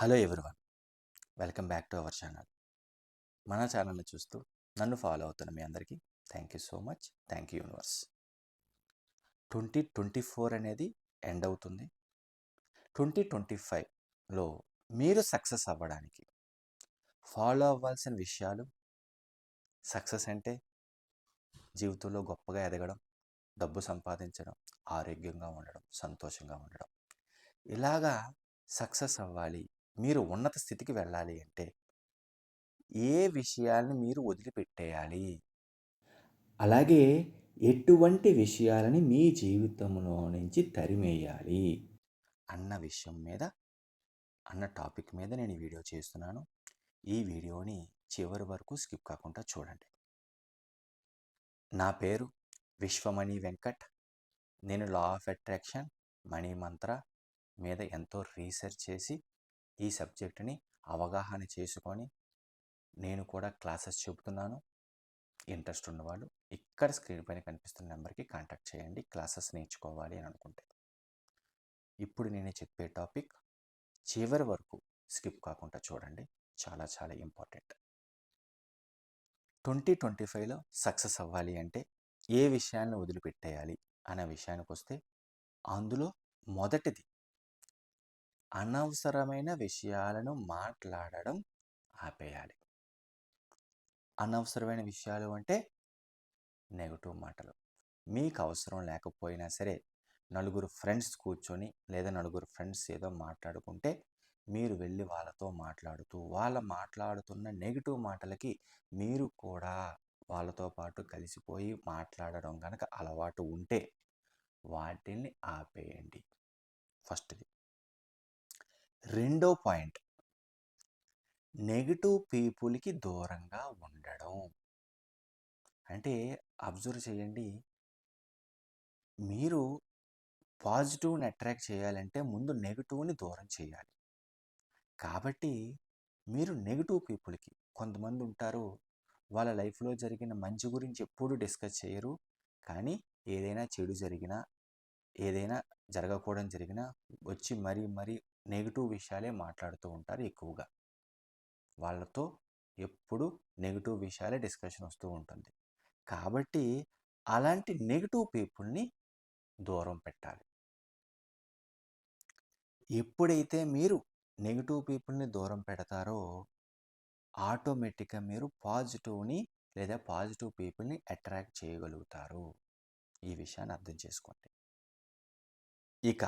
Hello everyone. Welcome back to our channel. మన ఛానల్ని చూస్తూ నన్ను ఫాలో అవుతున్న మీ అందరికీ thank you so much. Thank you universe. Twenty twenty four అనేది ఎండ్ అవుతుంది. ట్వంటీ ట్వంటీ ఫైవ్లో మీరు సక్సెస్ అవ్వడానికి ఫాలో అవ్వాల్సిన విషయాలు సక్సెస్ అంటే జీవితంలో గొప్పగా ఎదగడం డబ్బు సంపాదించడం ఆరోగ్యంగా ఉండడం సంతోషంగా ఉండడం. ఇలాగా సక్సెస్ అవ్వాలి మీరు ఉన్నత స్థితికి వెళ్ళాలి అంటే ఏ విషయాలను మీరు వదిలిపెట్టేయాలి? అలాగే ఎటువంటి విషయాలని మీ జీవితంలో నుంచి తరిమేయాలి? అన్న విషయం మీద అన్న టాపిక్ మీద నేను వీడియో చేస్తున్నాను. ఈ వీడియోని చివరి వరకు స్కిప్ కాకుండా చూడండి. నా పేరు విశ్వమణి వెంకట్. నేను లా ఆఫ్ అట్రాక్షన్ మనీ మంత్ర మీద ఎంతో రీసెర్చ్ చేసి ఈ సబ్జెక్టుని అవగాహన చేసుకొని నేను కూడా క్లాసెస్ చెబుతున్నాను. ఇంట్రెస్ట్ ఉన్నవాళ్ళు ఇక్కడ స్క్రీన్ పైన కనిపిస్తున్న నెంబర్కి కాంటాక్ట్ చేయండి. క్లాసెస్ నేర్చుకోవాలి అని అనుకుంటే. ఇప్పుడు నేను చెప్పే టాపిక్ చివరి వరకు స్కిప్ కాకుండా చూడండి. చాలా చాలా ఇంపార్టెంట్. ట్వంటీ ట్వంటీ ఫైవ్లో సక్సెస్ అవ్వాలి అంటే ఏ విషయాన్ని వదిలిపెట్టేయాలి అనే విషయానికి వస్తే అందులో మొదటిది అనవసరమైన విషయాలను మాట్లాడడం ఆపేయాలి. అనవసరమైన విషయాలు అంటే నెగటివ్ మాటలు. మీకు అవసరం లేకపోయినా సరే నలుగురు ఫ్రెండ్స్ కూర్చొని లేదా నలుగురు ఫ్రెండ్స్ ఏదో మాట్లాడుకుంటే మీరు వెళ్ళి వాళ్ళతో మాట్లాడుతూ వాళ్ళ మాట్లాడుతున్న నెగిటివ్ మాటలకి మీరు కూడా వాళ్ళతో పాటు కలిసిపోయి మాట్లాడడం కనుక అలవాటు ఉంటే వాటిని ఆపేయండి. ఫస్ట్ది. రెండో పాయింట్. నెగిటివ్ పీపుల్కి దూరంగా ఉండడం. అంటే అబ్జర్వ్ చేయండి. మీరు పాజిటివ్ని అట్రాక్ట్ చేయాలంటే ముందు నెగిటివ్ని దూరం చేయాలి. కాబట్టి మీరు నెగిటివ్ పీపుల్కి కొంతమంది ఉంటారు. వాళ్ళ లైఫ్లో జరిగిన మంచి గురించి ఎప్పుడూ డిస్కస్ చేయరు. కానీ ఏదైనా చెడు జరిగినా ఏదైనా జరగకూడదు జరిగినా వచ్చి మరీ మరీ నెగిటివ్ విషయాలే మాట్లాడుతూ ఉంటారు ఎక్కువగా. వాళ్ళతో ఎప్పుడు నెగిటివ్ విషయాలే డిస్కషన్ వస్తూ ఉంటుంది. కాబట్టి అలాంటి నెగిటివ్ పీపుల్ని దూరం పెట్టాలి. ఎప్పుడైతే మీరు నెగిటివ్ పీపుల్ని దూరం పెడతారో ఆటోమేటిక్గా మీరు పాజిటివ్ని లేదా పాజిటివ్ పీపుల్ని అట్రాక్ట్ చేయగలుగుతారు. ఈ విషయాన్ని అర్థం చేసుకోండి. ఇక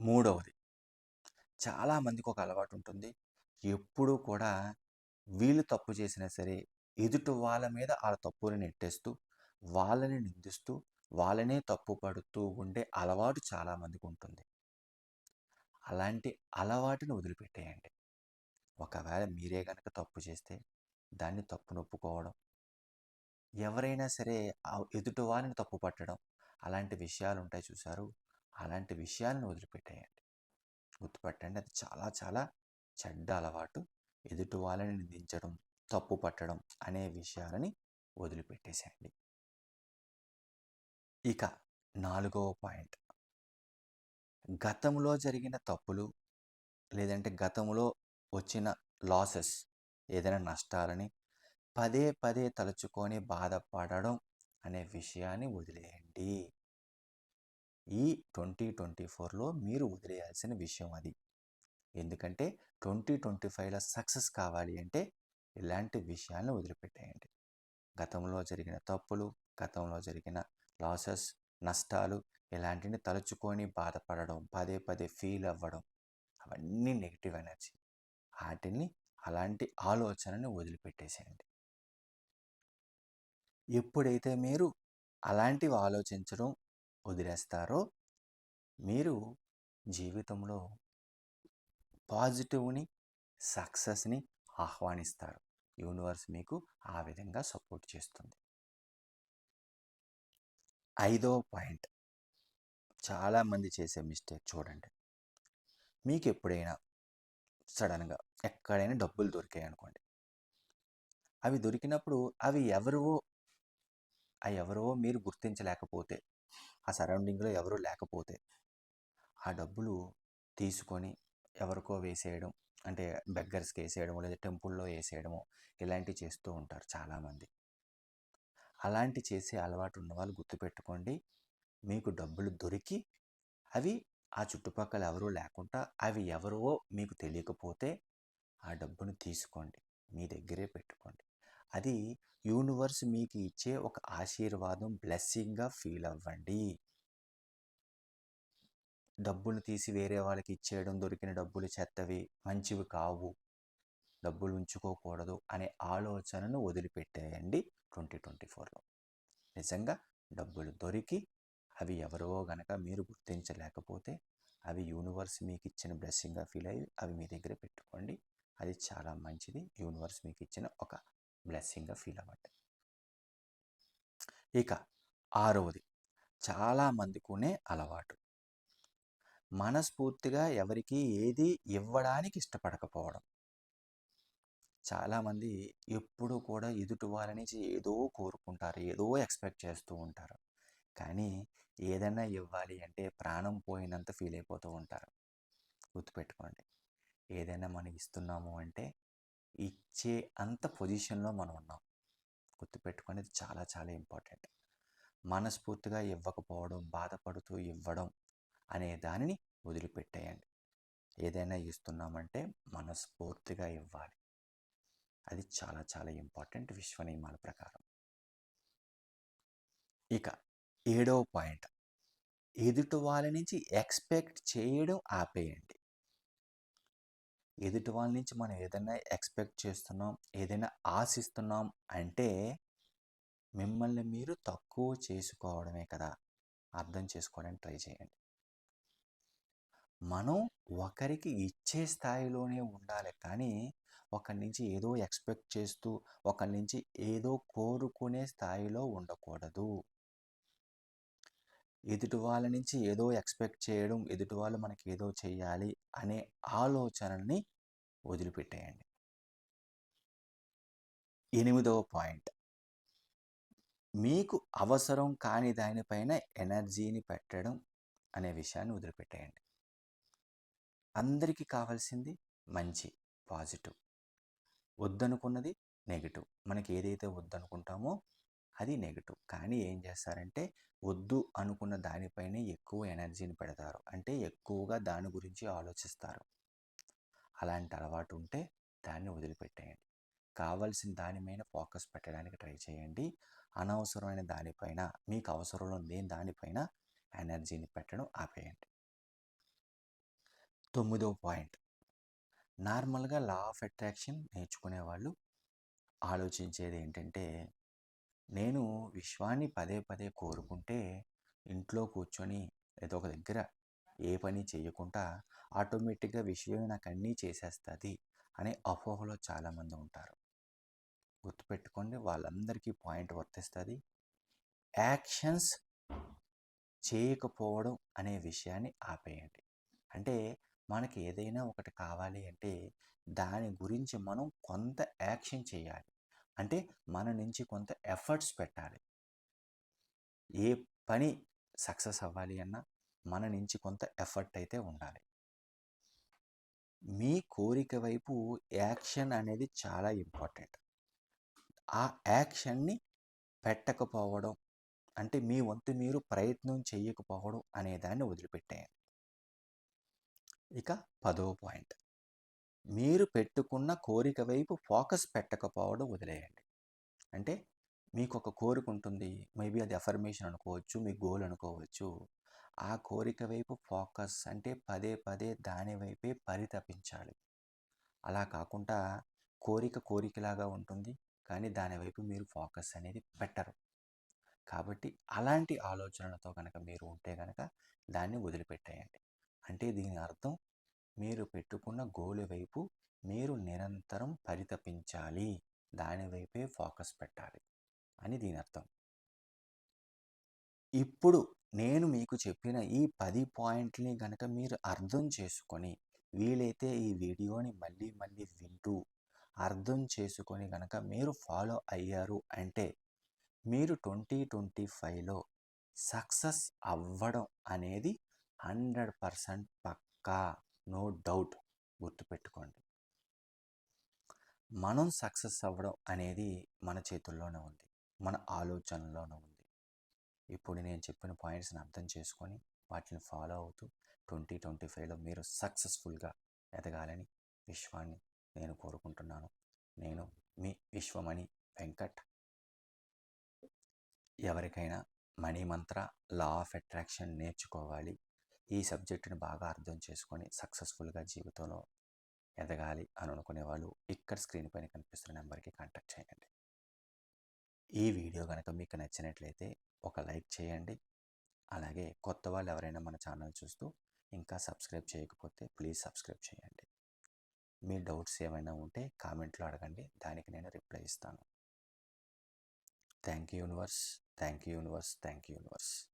మూడవది. చాలామందికి ఒక అలవాటు ఉంటుంది ఎప్పుడూ కూడా వీళ్ళు తప్పు చేసినా సరే ఎదుటి వాళ్ళ మీద ఆ తప్పుని నెట్టేస్తూ వాళ్ళని నిందిస్తూ వాళ్ళనే తప్పు పడుతూ ఉండే అలవాటు చాలామందికి ఉంటుంది అలాంటి అలవాటుని వదిలిపెట్టేయండి. ఒకవేళ మీరే కనుక తప్పు చేస్తే దాన్ని తప్పు నొప్పుకోవడం ఎవరైనా సరే ఎదుటి వారిని తప్పు పట్టడం అలాంటి విషయాలు ఉంటాయి చూసారు అలాంటి విషయాలను వదిలిపెట్టేయండి. గుర్తుపట్టండి. అది చాలా చాలా చెడ్డ అలవాటు. ఎదుటి వాళ్ళని నిందించడం తప్పు పట్టడం అనే విషయాలని వదిలిపెట్టేసేయండి. ఇక నాలుగవ పాయింట్. గతంలో జరిగిన తప్పులు లేదంటే గతంలో వచ్చిన లాసెస్ ఏదైనా నష్టాలని పదే పదే తలుచుకొని బాధపడడం అనే విషయాన్ని వదిలేయండి. ఈ ట్వంటీ ట్వంటీ ఫోర్లో మీరు వదిలేయాల్సిన విషయం అది. ఎందుకంటే ట్వంటీ ట్వంటీ ఫైవ్లో సక్సెస్ కావాలి అంటే ఇలాంటి విషయాలను వదిలిపెట్టేయండి. గతంలో జరిగిన తప్పులు గతంలో జరిగిన లాసెస్ నష్టాలు ఇలాంటిని తలుచుకొని బాధపడడం పదే పదే ఫీల్ అవ్వడం అవన్నీ నెగిటివ్ ఎనర్జీ. వాటిని అలాంటి ఆలోచనని వదిలిపెట్టేసేయండి. ఎప్పుడైతే మీరు అలాంటివి ఆలోచించడం వదిలేస్తారో మీరు జీవితంలో పాజిటివ్ని సక్సెస్ని ఆహ్వానిస్తారు. యూనివర్స్ మీకు ఆ విధంగా సపోర్ట్ చేస్తుంది. ఐదో పాయింట్. చాలామంది చేసే మిస్టేక్ చూడండి. మీకు ఎప్పుడైనా సడన్గా ఎక్కడైనా డబ్బులు దొరికాయి అనుకోండి. అవి దొరికినప్పుడు అవి ఎవరివో ఆ ఎవరో మీరు గుర్తించలేకపోతే ఆ సరౌండింగ్లో ఎవరూ లేకపోతే ఆ డబ్బులు తీసుకొని ఎవరికో వేసేయడం అంటే బెగ్గర్స్కి వేసేయడము లేదా టెంపుల్లో వేసేయడము ఇలాంటివి చేస్తూ ఉంటారు చాలామంది. అలాంటి చేసే అలవాటు ఉన్న వాళ్ళు గుర్తుపెట్టుకోండి. మీకు డబ్బులు దొరికి అవి ఆ చుట్టుపక్కల ఎవరూ లేకుండా అవి ఎవరో మీకు తెలియకపోతే ఆ డబ్బును తీసుకోండి. మీ దగ్గరే పెట్టుకోండి. అది యూనివర్స్ మీకు ఇచ్చే ఒక ఆశీర్వాదం బ్లెస్సింగ్గా ఫీల్ అవ్వండి. డబ్బులు తీసి వేరే వాళ్ళకి ఇచ్చేయడం దొరికిన డబ్బులు చెత్తవి మంచివి కావు. డబ్బులు ఉంచుకోకూడదు అనే ఆలోచనను వదిలిపెట్టేయండి ట్వంటీ ట్వంటీ ఫోర్లో. నిజంగా డబ్బులు దొరికి అవి ఎవరో గనక మీరు గుర్తించలేకపోతే అవి యూనివర్స్ మీకు ఇచ్చిన బ్లెస్సింగ్గా ఫీల్ అయ్యి అవి మీ దగ్గర పెట్టుకోండి. అది చాలా మంచిది. యూనివర్స్ మీకు ఇచ్చిన ఒక బ్లెస్సింగ్గా ఫీల్ అవ్వండి ఇక ఆరవది. చాలామందికునే అలవాటు. మనస్ఫూర్తిగా ఎవరికి ఏది ఇవ్వడానికి ఇష్టపడకపోవడం. చాలామంది ఎప్పుడూ కూడా ఎదుటి వాళ్ళ నుంచి ఏదో కోరుకుంటారు ఏదో ఎక్స్పెక్ట్ చేస్తూ ఉంటారు. కానీ ఏదైనా ఇవ్వాలి అంటే ప్రాణం పోయినంత ఫీల్ అయిపోతూ ఉంటారు. గుర్తుపెట్టుకోండి. ఏదైనా మనం ఇస్తున్నాము అంటే ఇచ్చే అంత పొజిషన్లో మనం ఉన్నాం. గుర్తుపెట్టుకునేది చాలా చాలా ఇంపార్టెంట్. మనస్ఫూర్తిగా ఇవ్వకపోవడం బాధపడుతూ ఇవ్వడం అనే దానిని వదిలిపెట్టేయండి. ఏదైనా ఇస్తున్నామంటే మనస్ఫూర్తిగా ఇవ్వాలి. అది చాలా చాలా ఇంపార్టెంట్ విశ్వ నియమాల ప్రకారం. ఇక ఏడవ పాయింట్. ఎదుటి వాళ్ళ నుంచి ఎక్స్పెక్ట్ చేయడం ఆపేయండి. ఎదుటి వాళ్ళ నుంచి మనం ఏదైనా ఎక్స్పెక్ట్ చేస్తున్నాం ఏదైనా ఆశిస్తున్నాం అంటే మిమ్మల్ని మీరు తక్కువ చేసుకోవడమే కదా! అర్థం చేసుకోవడానికి ట్రై చేయండి. మనం ఒకరికి ఇచ్చే స్థాయిలోనే ఉండాలి కానీ ఒకరి నుంచి ఏదో ఎక్స్పెక్ట్ చేస్తూ ఒకరి నుంచి ఏదో కోరుకునే స్థాయిలో ఉండకూడదు. ఎదుటి వాళ్ళ నుంచి ఏదో ఎక్స్పెక్ట్ చేయడం ఎదుటి వాళ్ళు మనకి ఏదో చేయాలి అనే ఆలోచనల్ని వదిలిపెట్టేయండి. ఎనిమిదవ పాయింట్. మీకు అవసరం కాని దానిపైన ఎనర్జీని పెట్టడం అనే విషయాన్ని వదిలిపెట్టేయండి. అందరికీ కావాల్సింది మంచి పాజిటివ్. వద్దనుకున్నది నెగిటివ్. మనకి ఏదైతే వద్దనుకుంటామో అది నెగిటివ్. కానీ ఏం చేస్తారంటే వద్దు అనుకున్న దానిపైనే ఎక్కువ ఎనర్జీని పెడతారు. అంటే ఎక్కువగా దాని గురించి ఆలోచిస్తారు. అలాంటి అలవాటు ఉంటే దాన్ని వదిలిపెట్టేయండి. కావాల్సిన దాని మీద ఫోకస్ పెట్టడానికి ట్రై చేయండి. అనవసరమైన దానిపైన మీకు అవసరం లేని దానిపైన ఎనర్జీని పెట్టడం ఆపేయండి. తొమ్మిదవ పాయింట్. నార్మల్గా లా ఆఫ్ అట్రాక్షన్ నేర్చుకునే వాళ్ళు ఆలోచించేది ఏంటంటే నేను విశ్వాన్ని పదే పదే కోరుకుంటే ఇంట్లో కూర్చొని ఏదో ఒక దగ్గర ఏ పని చేయకుండా ఆటోమేటిక్గా విశ్వమే నాకు అన్నీ చేసేస్తుంది అనే అపోహలో చాలామంది ఉంటారు. గుర్తుపెట్టుకోండి వాళ్ళందరికీ పాయింట్ వర్తిస్తుంది. యాక్షన్స్ చేయకపోవడం అనే విషయాన్ని ఆపేయండి. అంటే మనకి ఏదైనా ఒకటి కావాలి అంటే దాని గురించి మనం కొంత యాక్షన్ చేయాలి. అంటే మన నుంచి కొంత ఎఫర్ట్స్ పెట్టాలి. ఏ పని సక్సెస్ అవ్వాలి అన్నా మన నుంచి కొంత ఎఫర్ట్ అయితే ఉండాలి. మీ కోరిక వైపు యాక్షన్ అనేది చాలా ఇంపార్టెంట్. ఆ యాక్షన్ని పెట్టకపోవడం అంటే మీ వంతు మీరు ప్రయత్నం చేయకపోవడం అనే దాన్ని వదిలిపెట్టేయండి ఇక పదో పాయింట్. మీరు పెట్టుకున్న కోరిక వైపు ఫోకస్ పెట్టకపోవడం వదిలేయండి. అంటే మీకు ఒక కోరిక ఉంటుంది మేబీ అది అఫర్మేషన్ అనుకోవచ్చు మీ గోల్ అనుకోవచ్చు. ఆ కోరిక వైపు ఫోకస్ అంటే పదే పదే దాని వైపే పరితపించాలి. అలా కాకుండా కోరిక కోరికలాగా ఉంటుంది కానీ దాని వైపు మీరు ఫోకస్ అనేది పెట్టరు. కాబట్టి అలాంటి ఆలోచనలతో కనుక మీరు ఉంటే కనుక దాన్ని వదిలిపెట్టేయండి. అంటే దీని అర్థం మీరు పెట్టుకున్న గోలు వైపు మీరు నిరంతరం పరితపించాలి. దాని వైపే ఫోకస్ పెట్టాలి అని దీని అర్థం. ఇప్పుడు నేను మీకు చెప్పిన ఈ పది పాయింట్ని కనుక మీరు అర్థం చేసుకొని వీలైతే ఈ వీడియోని మళ్ళీ మళ్ళీ వింటూ అర్థం చేసుకొని కనుక మీరు ఫాలో అయ్యారు అంటే మీరు ట్వంటీ ట్వంటీ ఫైవ్లో సక్సెస్ అవ్వడం అనేది హండ్రెడ్ పర్సెంట్ పక్కా. నో డౌట్ గుర్తుపెట్టుకోండి. మనం సక్సెస్ అవ్వడం అనేది మన చేతుల్లోనే ఉంది. మన ఆలోచనలోనే ఉంది. ఇప్పుడు నేను చెప్పిన పాయింట్స్ని అర్థం చేసుకొని వాటిని ఫాలో అవుతూ ట్వంటీ ట్వంటీ ఫైవ్లో మీరు సక్సెస్ఫుల్గా ఎదగాలని విశ్వాన్ని నేను కోరుకుంటున్నాను. నేను మీ విశ్వమణి వెంకట్. ఎవరికైనా money Mantra law of attraction నేర్చుకోవాలి. ఈ సబ్జెక్టుని బాగా అర్థం చేసుకొని సక్సెస్ఫుల్గా జీవితంలో ఎదగాలి అని అనుకునే వాళ్ళు ఇక్కడ స్క్రీన్ పైన కనిపిస్తున్న నెంబర్కి కాంటాక్ట్ చేయండి. ఈ వీడియో కనుక మీకు నచ్చినట్లయితే ఒక లైక్ చేయండి. అలాగే కొత్త వాళ్ళు ఎవరైనా మన ఛానల్ చూస్తూ ఇంకా సబ్స్క్రైబ్ చేయకపోతే ప్లీజ్ సబ్స్క్రైబ్ చేయండి. మీ డౌట్స్ ఏమైనా ఉంటే కామెంట్లో అడగండి. దానికి నేను రిప్లై ఇస్తాను. Thank you universe thank you universe thank you universe.